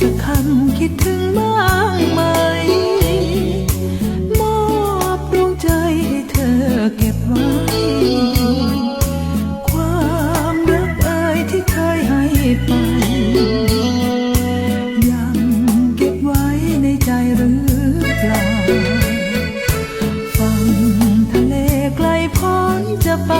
สักคำคิดถึงบ้างไหม มอบดวงใจให้เธอเก็บไว้ ความรักเอ่ยที่เคยให้ไป ยังเก็บไว้ในใจหรือเปล่า ฟังทะเลไกลพ้นจะไป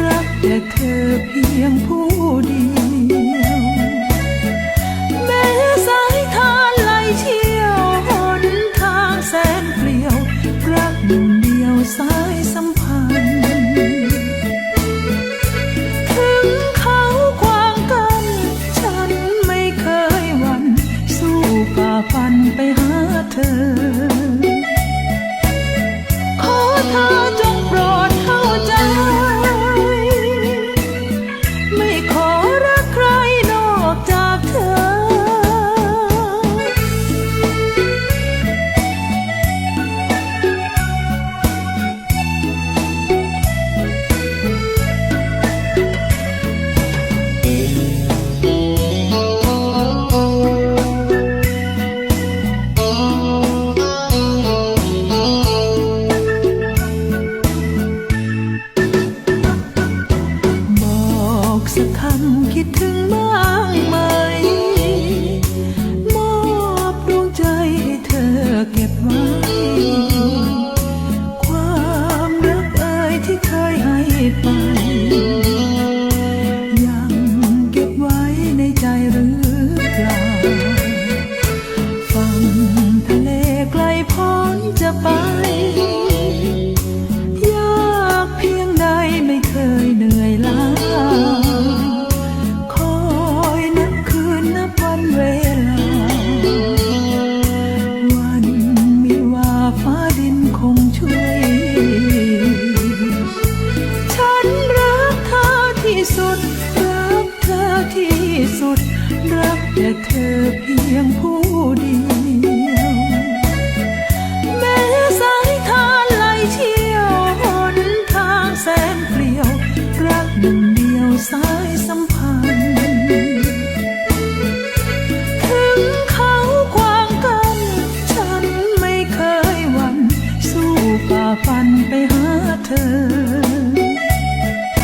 รักแต่เธอเพียงผู้เดียวแม้สายทานไหลเชี่ยวหนทางแสนเปลี่ยว รักหนึ่งเดียวสายสัม ไป ยากเพียงใดไม่เคยเหนื่อยล้า คอยนับคืนนับวันเวลา วันมีว่าฟ้าดินคงช่วย ฉันรักเธอที่สุด รักเธอที่สุด รักแต่เธอเพียงผู้เดียวาฟันไปหาเธอ